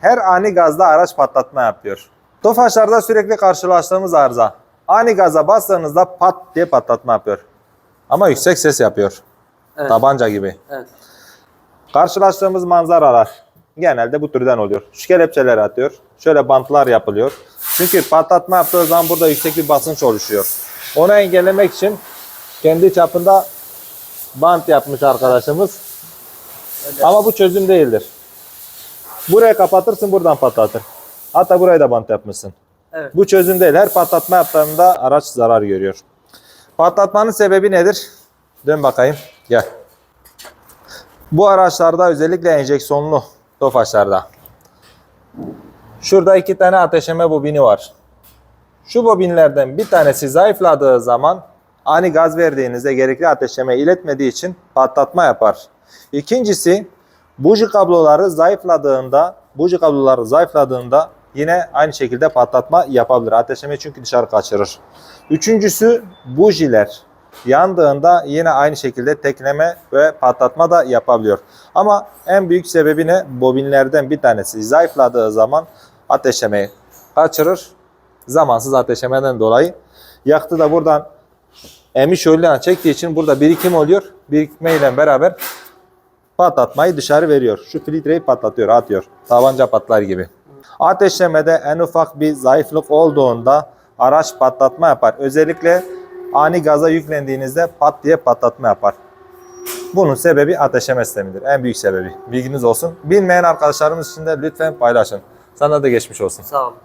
Her ani gazda araç patlatma yapıyor. Tofaşlarda sürekli karşılaştığımız arıza. Ani gaza bastığınızda pat diye patlatma yapıyor. Ama yüksek ses yapıyor. Evet. Tabanca gibi. Evet. Karşılaştığımız manzaralar genelde bu türden oluyor. Şu kelepçeler atıyor. Şöyle bantlar yapılıyor. Çünkü patlatma yaptığı zaman burada yüksek bir basınç oluşuyor. Onu engellemek için kendi çapında bant yapmış arkadaşımız. Öyle. Ama bu çözüm değildir. Buraya kapatırsın buradan patlatır. Hatta buraya da bant yapmışsın. Evet. Bu çözüm değil. Her patlatma yaptığında araç zarar görüyor. Patlatmanın sebebi nedir? Dön bakayım. Gel. Bu araçlarda özellikle enjeksiyonlu tofaşlarda. Şurada iki tane ateşleme bobini var. Şu bobinlerden bir tanesi zayıfladığı zaman ani gaz verdiğinizde gerekli ateşleme iletmediği için patlatma yapar. İkincisi buji kabloları zayıfladığında, buji kabloları zayıfladığında yine aynı şekilde patlatma yapabilir. Ateşleme çünkü dışarı kaçırır. Üçüncüsü bujiler yandığında yine aynı şekilde tekleme ve patlatma da yapabiliyor. Ama en büyük sebebi ne? Bobinlerden bir tanesi zayıfladığı zaman ateşlemeyi kaçırır. Zamansız ateşlemeden dolayı. Yaktı da buradan emiş ölülen çektiği için burada birikim oluyor. Birikmeyle beraber patlatmayı dışarı veriyor. Şu filtreyi patlatıyor, atıyor. Tabanca patlar gibi. Ateşlemede en ufak bir zayıflık olduğunda araç patlatma yapar. Özellikle ani gaza yüklendiğinizde pat diye patlatma yapar. Bunun sebebi ateşleme sistemidir. En büyük sebebi. Bilginiz olsun. Bilmeyen arkadaşlarımız için de lütfen paylaşın. Sana da geçmiş olsun. Sağ olun.